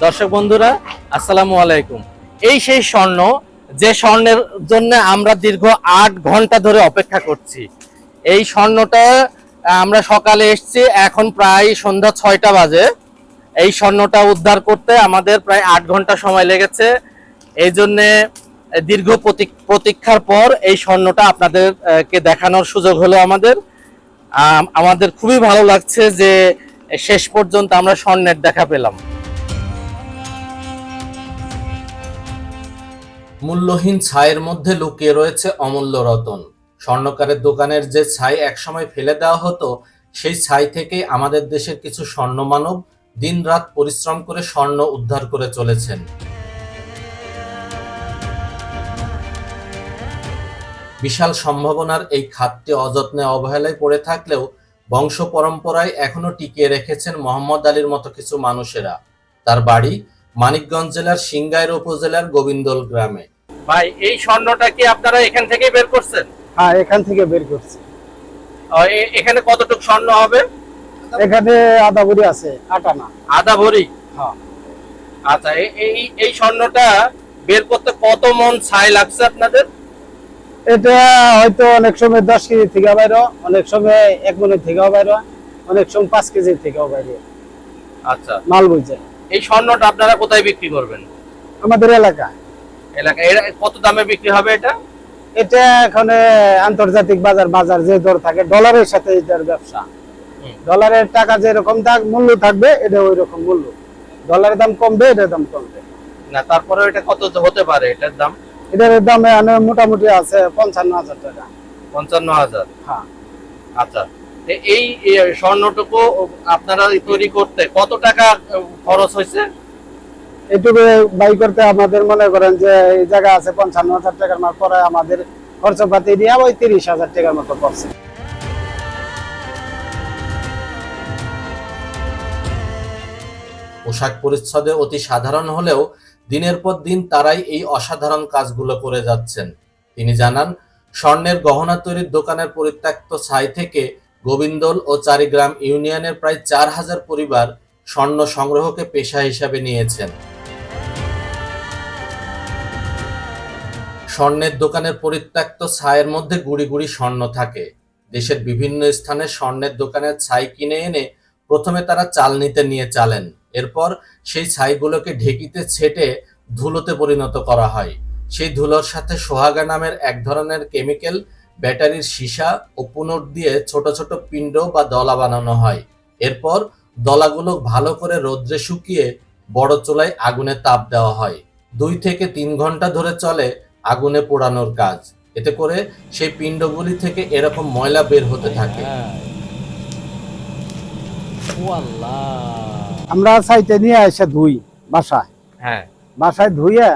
দর্শক বন্ধুরা, আসসালামু আলাইকুম। এই সেই স্বর্ণ, যে স্বর্ণের জন্য আমরা দীর্ঘ আট ঘণ্টা ধরে অপেক্ষা করছি। এই স্বর্ণটা আমরা সকালে এসেছি, এখন প্রায় সন্ধ্যা ছয়টা বাজে। এই স্বর্ণটা উদ্ধার করতে আমাদের প্রায় আট ঘণ্টা সময় লেগেছে। এই জন্যে দীর্ঘ প্রতীক- প্রতীক্ষার পর এই স্বর্ণটা আপনাদেরকে দেখানোর সুযোগ হলো আমাদের। আমাদের খুবই ভালো লাগছে যে শেষ পর্যন্ত আমরা স্বর্ণের দেখা পেলাম। মূল্যহীন ছাইয়ের মধ্যে লুকিয়ে রয়েছে অমূল্য রতন। স্বর্ণকারের দোকানের যে ছাই একসময় ফেলে দেওয়া হতো, সেই ছাই থেকেই আমাদের দেশের কিছু স্বর্ণমানব দিনরাত পরিশ্রম করে স্বর্ণ উদ্ধার করে চলেছেন। বিশাল সম্ভাবনার এই খাতটি অযত্নে অবহেলায় পড়ে থাকলেও বংশ পরম্পরায় এখনও টিকিয়ে রেখেছেন মোহাম্মদ আলীর মতো কিছু মানুষেরা। তার বাড়ি মানিকগঞ্জ জেলার সিংগাইর উপজেলার গোবিন্দল গ্রামে। ভাই এই স্বর্ণটা কি আপনারা এখান থেকে বের করছেন? হ্যাঁ এখান থেকে বের করছি। এখানে কতটুকু স্বর্ণ হবে? এখানে আদা বুড়ি আছে আটানা আধা ভরি? হ্যাঁ। আচ্ছা এই- এই এই স্বর্ণটা বের করতে কত মন ছাই লাগছে আপনাদের? এটা হয়তো অনেক সময় দশ কেজি থেকে বাইরো অনেক সময় এক মনের থেকেও বাইরো অনেক সময় পাঁচ কেজি থেকেও বাইরে। আচ্ছা। মাল বুঝে। এই স্বর্ণটা আপনারা কোথায় বিক্রি করবেন? আমাদের এলাকা। এলাকা। এরা কত দামে বিক্রি হবে এটা? এটা এখানে আন্তর্জাতিক বাজার বাজার যে দর থাকে ডলারের সাথে এটার ব্যবসা। ডলারের টাকা যেরকম থাক মূল্য থাকবে এটা ওই রকম মূল্য। ডলারের দাম কমবে এটার দাম কমবে। না তারপরে এটা কত হতে পারে এটার দাম? এটার দাম মোটামুটি আছে পঞ্চান্ন হাজার টাকা। পঞ্চান্ন হাজার। হ্যাঁ। আচ্ছা। এই স্বর্ণটুকু আপনারা তৈরি করতে কত টাকা খরচ হয়েছে? এটুকু বাই করতে আমাদের মনে করেন যে এই জায়গা আছে পঞ্চান্ন হাজার টাকার মাল পরে আমাদের খরচপাতি দিয়ে ওই তিরিশ হাজার টাকার মতো পড়ছে। পোশাক পরিচ্ছদে অতি সাধারণ হলেও দিনের পর দিন তারাই এই অসাধারণ কাজগুলো করে যাচ্ছেন। তিনি জানান স্বর্ণের গহনা তৈরির দোকানের পরিত্যক্ত ছাই থেকে গোবিন্দল ও চারিগ্রাম ইউনিয়নের প্রায় চার হাজার পরিবার স্বর্ণ সংগ্রহকে পেশা হিসাবে নিয়েছেন। স্বর্ণের দোকানের পরিত্যক্ত ছাইয়ের মধ্যে গুড়ি গুড়ি স্বর্ণ থাকে। দেশের বিভিন্ন স্থানে স্বর্ণের দোকানের ছাই কিনে এনে প্রথমে তারা চাল নিতে নিয়ে চালেন। এরপর সেই ছাইগুলোকে ঢেকিতে ছেটে ধুলোতে পরিণত করা হয়। সেই ধুলোর সাথে সোহাগা নামের এক ধরনের কেমিক্যাল ব্যাটারির সীসা ও পুনর দিয়ে ছোট ছোট পিণ্ড বা দলা বানানো হয়। এরপর দলাগুলো ভালো করে রোদ্রে শুকিয়ে বড় চুলায় আগুনে তাপ দেওয়া হয়। দুই থেকে তিন ঘণ্টা ধরে চলে আগুনে পোড়ানোর কাজ। এতে করে সেই পিণ্ডগুলি থেকে এরকম ময়লা বের হতে থাকে। আমরা সাইটে নিয়ে এসে ধুই বাসায়। হ্যাঁ। বাসায় ধুইয়ে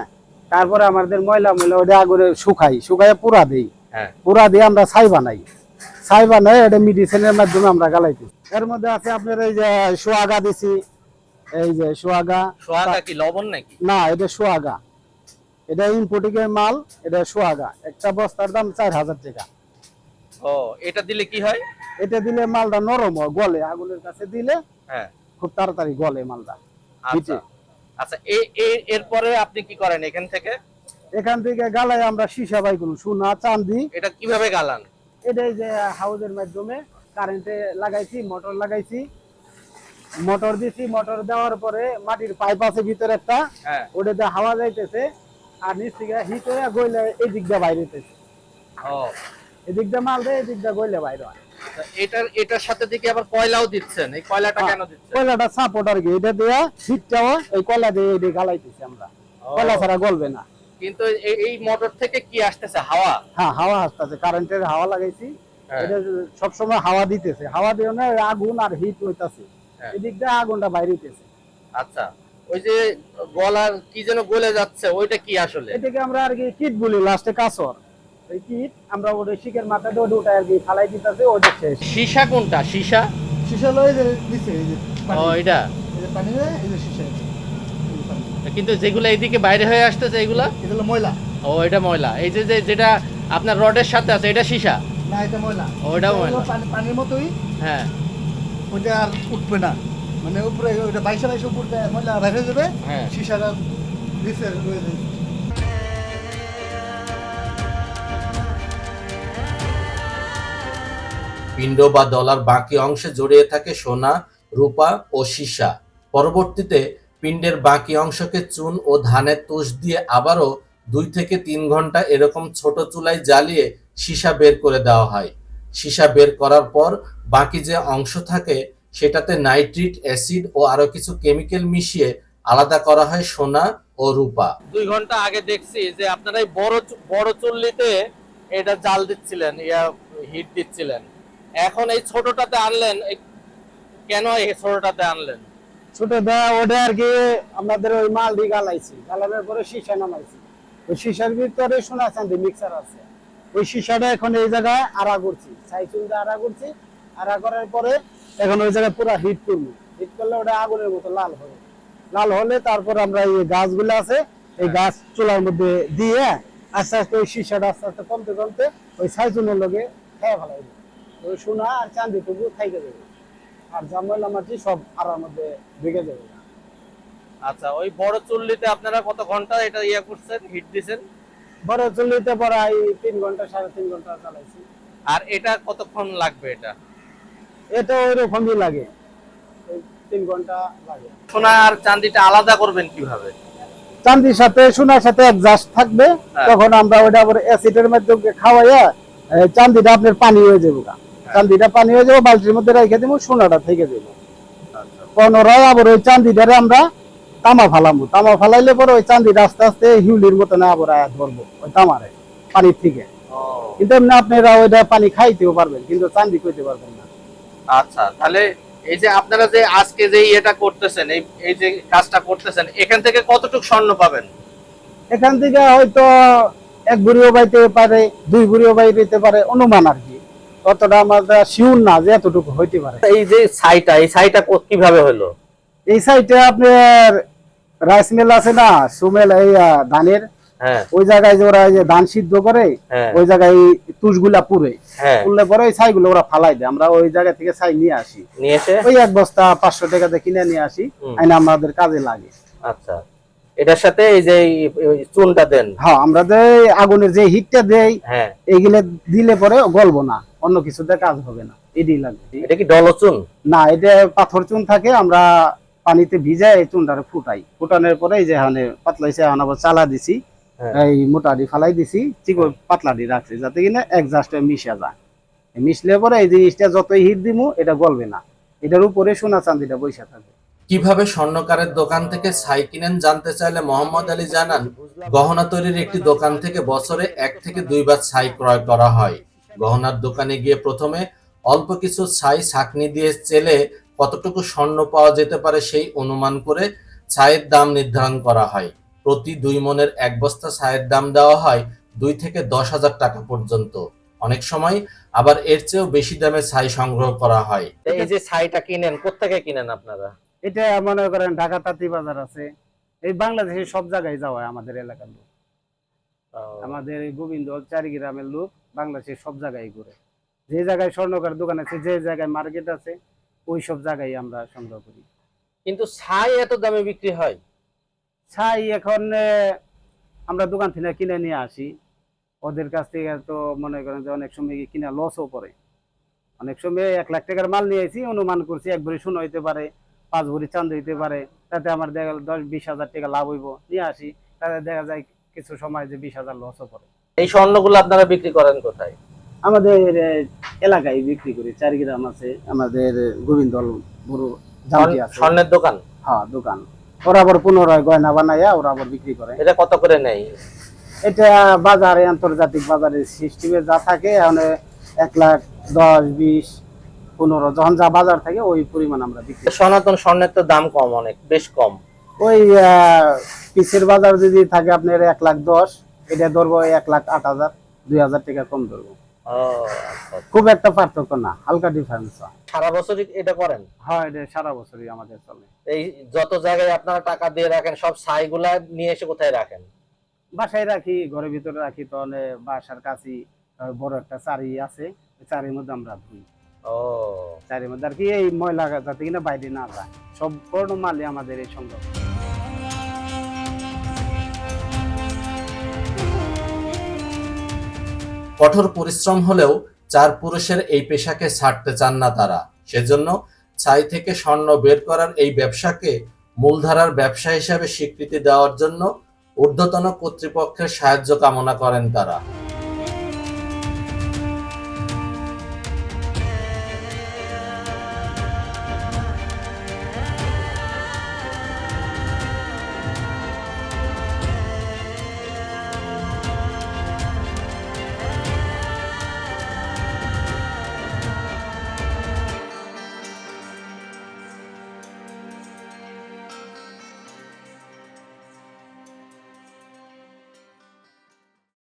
তারপরে আমাদের ময়লা ময়লা ওটা আগুনে শুকাই শুকাইয়ে পুরা দিই। হ্যাঁ পুরা দিয়ে আমরা ছাই বানাই। ছাই বানাই এটা মেডিসিনের মাধ্যমে আমরা গালাইছি। এর মধ্যে আছে আপনার এই যে সোয়াগা দিছি। এই যে সোয়াগা সোহাগা কি লবণ নাকি? না এটা সোয়াগা। এটা ইম্পোর্টিং এর মাল এটা সোয়াগা। একটা বস্তার দাম চার হাজার টাকা। ও এটা দিলে কি হয়? এটা দিলে মালটা নরম হয় গলে। আগুনের কাছে দিলে হ্যাঁ। খুব তাড়াতাড়ি গলে মালটা। আচ্ছা। আচ্ছা এরপরে আপনি কি করেন এখান থেকে? এখান থেকে গালাই আমরা সীসা বাই করুন সোনা চান্দি এটা কীভাবে গালান? এটা এই যে হাউজের মাধ্যমে কারেন্টে লাগাইছি মোটর লাগাইছি। মোটর দিছি মোটর দেওয়ার পরে মাটির পাইপ আছে ভিতরে একটা হ্যাঁ। ওটাতে হাওয়া যাইতেছে আর নিচ থেকে হিট হয়ে গইলে এই দিক দিয়ে বাইরে হইতেছে। ও। এদিক দিয়ে মাল দেয় এদিক দিয়ে গইলে বাইরে হয়। এটার এটার সাথে দিকে আবার কয়লাও দিচ্ছেন এই কয়লাটা হ্যাঁ। কেন দিচ্ছেন? কয়লাটা সাপোর্ট আর কি এটা দিয়ে হিটটাও এই কয়লা দিয়ে এটা গালাইতেছি আমরা। কয়লা ছাড়া গলবে না। কিন্তু এই- এই মোটর থেকে কি আসতেছে? হাওয়া? হ্যাঁ হাওয়া আসতেছে। কারেন্টের হাওয়া লাগাইছি। হ্যাঁ। এটা সবসময় হাওয়া দিতেছে। হাওয়া দিয়ে না আগুন আর হিট হইতাছে। হ্যাঁ। এদিক দিয়ে আগুনটা বাইরে হইতেছে আচ্ছা। ওই যে গলার কি যেন গলে যাচ্ছে ওইটা কি আসলে? এটাকে আমরা আর কি কিট বলি লাস্টে কাসর এই কিট আমরা ওটা শিকের মাথা দিয়ে ওটা আর কি ফালাই দিতেছে ওটা শেষ। সীসা কোনটা? সীসা? সীসা লয় দিছে এই যে ও এটা? এই যে পানি দেয়, এই যে সীসা। কিন্তু যেগুলো এইদিকে বাইরে হয়ে আসতেছে এগুলা? এটা হলো ময়লা। ও এটা ময়লা। এই যে যে- যেটা আপনার রডের সাথে আছে এটা সীসা? না এটা ময়লা। ও, এটা ময়লা। পানি- পানির মতোই। হ্যাঁ। ওইটা আর উঠবে না। মানে উপরে ওটা বাইশে বাইশে উপর ময়লা বাইরে যাবে হ্যাঁ। শিশাটা নিচে রয়ে যাবে। পিণ্ড বা দলার বাকি অংশে জড়িয়ে থাকে সোনা রূপা ও সীসা। পরবর্তীতে পিণ্ডের বাকি অংশকে চুন ও ধানের তুষ দিয়ে আবারও দুই থেকে তিন ঘণ্টা এরকম ছোট চুলায় জ্বালিয়ে সীসা বের করে দেওয়া হয়। সীসা বের করার পর বাকি যে অংশ থাকে, সেটাতে নাইট্রিট অ্যাসিড ও আরও কিছু কেমিক্যাল মিশিয়ে আলাদা করা হয় সোনা ও রূপা। দুই ঘণ্টা আগে দেখছি যে আপনারা এই বড় বড় চুল্লিতে এটা জাল দিচ্ছিলেন, ইয়া হিট দিচ্ছিলেন। এখন এই ছোটটাতে আনলেন কেন এই ছোটটাতে আনলেন? ছোট দেওয়া ওটা আর কি আমাদের ওই মাল দিয়ে গালাইছি। গালানোর পরে সীসা নামাইছি। ওই সীসার ভিতরে সোনা চান্দি মিক্সার আছে। ওই সীসাটা এখন এই জায়গায় আড়া করছি। সাইকেল দিয়ে আড়া করছি। আড়া করার পরে এখন ওই জায়গায় পুরো হিট করব। হিট করলে ওটা আগুনের মতো লাল হবে। লাল হলে তারপর আমরা এই গাছগুলো আছে এই গাছ চুলার মধ্যে দিয়ে আস্তে আস্তে ওই সীসাটা আস্তে আস্তে কমতে কমতে ওই সাইজুনের লগে খেয়ে ফেলাইব। ওই সোনা আর চান্দি চান্দিটুকু খাইতে দেবে আর জামলা মাটি সব আড়ার মধ্যে ঢুকে যাবে। আচ্ছা ওই বড় চুল্লিতে আপনারা কত ঘণ্টা এটা ইয়া করছেন হিট দিছেন? বড় চল্লিতে পড়াই তিন ঘণ্টা সাড়ে তিন ঘণ্টা চালাইছি। আর এটা কতক্ষণ লাগবে এটা? এটা ওই রকমই লাগে তিন ঘণ্টা লাগে। সোনা আর চান্দিটা আলাদা করবেন কীভাবে? চান্দির সাথে সোনার সাথে অ্যাডজাস্ট থাকবে। হ্যাঁ। তখন আমরা ওটা আবার অ্যাসিডের মাধ্যমে খাওয়াইয়া এ, চান্দিটা আপনার পানি হয়ে যাব। চান্দিটা পানি হয়ে যাব বালতির মধ্যে রেখে দেবো সোনাটা থেকে দেবো। পুনরায় আবার ওই চান্দিটারে আমরা তামা ফালামো। তামা ফালাইলে পরে ওই চান্দিটা আস্তে আস্তে হিউলির মতো না আবার আয়া ধরবো ওই তামারে পানির থেকে। কিন্তু এমনি আপনারা ওইটা পানি খাইতেও পারবেন কিন্তু চান্দি কইতে পারবেন না। আচ্ছা তাহলে এই যে আপনারা যে আজকে যে এটা করতেছেন এই এই যে কাজটা করতেছেন এখান থেকে কতটুকু স্বর্ণ পাবেন? এখান থেকে হয়তো এক বুড়িও বাইতে পারে দুই বুড়িও বাইতে পারে অনুমান আর কি। অতটা আমাদের শিউর না যে এতটুকু হইতে পারে। এই যে ছাইটা এই ছাইটা কীভাবে হলো এই সাইডে আপনার রাইস মিল আছে না সুমেল এই ধানের হ্যাঁ। ওই জায়গায় যে ওরা যে ধান সিদ্ধ করে হ্যাঁ। ওই জায়গায় তুষগুলা পুরে হ্যাঁ। পুরলে পরে ওই ছাইগুলো ওরা ফালাই দেয়। আমরা ওই জায়গা থেকে ছাই নিয়ে আসি। নিয়ে এসে? ওই এক বস্তা পাঁচশো টাকাতে কিনে নিয়ে আসি। আইনা আমাদের কাজে লাগে। আচ্ছা। এটার সাথে এই যে চুনটা দেন। হ্যাঁ আমরা যে আগুনের যে হিটটা দেই হ্যাঁ। এইগুলো দিলে পরে গলবো না অন্য কিছুতে কাজ হবে না এটাই লাগবে। এটা কি ডলচুন না এটা পাথর চুন থাকে আমরা পানিতে ভিজাই এই চুনটারে ফুটাই। ফুটানোর পরে এই যে এখানে পাতলা হিসেবে আবার চালা দিছি হ্যাঁ। এই মোটাডি ফালাই দিছি চিকন পাতলাডি রাখছি যাতে কিনা একজাস্টে মিশে যায়। মিশলে পরে এই জিনিসটা যতই হিট দিমু এটা গলবে না। এটার উপরে সোনা চান্দিটা বৈশা থাকবে। কীভাবে স্বর্ণকারের দোকান থেকে ছাই কিনেন জানতে চাইলে মোহাম্মদ আলী জানান, গহনা তৈরির একটি দোকান থেকে বছরে এক থেকে দুইবার ছাই ক্রয় করা হয়। গহনার দোকানে গিয়ে প্রথমে অল্প কিছু ছাই ছাকনি দিয়ে চেলে কতটুকু স্বর্ণ পাওয়া যেতে পারে সেই অনুমান করে ছাইয়ের দাম নির্ধারণ করা হয়। প্রতি দুই মনের এক বস্তা ছাইয়ের দাম দেওয়া হয় দুই থেকে দশ হাজার টাকা পর্যন্ত। অনেক সময় আবার এর চেয়েও বেশি দামে ছাই সংগ্রহ করা হয়। এই যে ছাইটা কিনেন কোথেকে কিনেন আপনারা? এটা মনে করেন ঢাকা তাঁতি বাজার আছে। এই বাংলাদেশের সব জায়গায় যাওয়া হয় আমাদের এলাকার লোক। আমাদের এই গোবিন্দ চারিগ্রামের লোক বাংলাদেশের সব জায়গায় ঘুরে। যে জায়গায় স্বর্ণকার দোকান আছে যে জায়গায় মার্কেট আছে ওই সব জায়গায় আমরা সংগ্রহ করি। কিন্তু ছাই এত দামে বিক্রি হয়? ছাই এখন আমরা দোকান থেকে কিনে নিয়ে আসি। ওদের কাছ থেকে তো মনে করেন যে অনেক সময় কিনা লসও পড়ে। অনেক সময় এক লাখ টাকার মাল নিয়ে আসি অনুমান করছি একবারে ভরি হইতে পারে। পাঁচ ভরি চাঁদ হইতে পারে তাতে আমার দেখা গেল দশ বিশ হাজার টাকা লাভ হইব। নিয়ে আসি তাতে দেখা যায় কিছু সময় যে বিশ হাজার লসও পড়ে। এই স্বর্ণগুলো আপনারা বিক্রি করেন কোথায়? আমাদের এলাকায় বিক্রি করি চারিগ্রাম আছে আমাদের গোবিন্দ বড় জামটি স্বর্ণের দোকান? হ্যাঁ দোকান। ওরা আবার পুনরায় গয়না বানাইয়া ওরা আবার বিক্রি করে। এটা কত করে নেয়? এটা বাজারে আন্তর্জাতিক বাজারে সিস্টেমে যা থাকে এখন এক লাখ দশ বিশ পনেরো যখন যা বাজার থাকে ওই পরিমাণ আমরা বিক্রি সনাতন স্বর্ণের তো দাম কম অনেক বেশ কম। ওই পিসের বাজার যদি থাকে আপনার এক লাখ দশ এটা ধরবো এক লাখ আট হাজার দুই হাজার টাকা কম ধরবো। আচ্ছা। খুব একটা পার্থক্য না হালকা ডিফারেন্স সারা বছরই এটা করেন? হ্যাঁ এটা সারা বছরই আমাদের চলে। এই যত জায়গায় আপনারা টাকা দিয়ে রাখেন সব ছাইগুলা নিয়ে এসে কোথায় রাখেন? বাসায় রাখি ঘরের ভিতরে রাখি তাহলে বাসার কাছে বড় একটা চারি আছে চারির মধ্যে আমরা ধুই। ও। চারের মধ্যে আর কি এই ময়লা যাতে কিনা বাইরে না যায়। মালই আমাদের এই সংগ্রহ। কঠোর পরিশ্রম হলেও চার পুরুষের এই পেশাকে ছাড়তে চান না তারা। সেজন্য ছাই থেকে স্বর্ণ বের করার এই ব্যবসাকে মূলধারার ব্যবসা হিসাবে স্বীকৃতি দেওয়ার জন্য ঊর্ধ্বতন কর্তৃপক্ষের সাহায্য কামনা করেন তারা।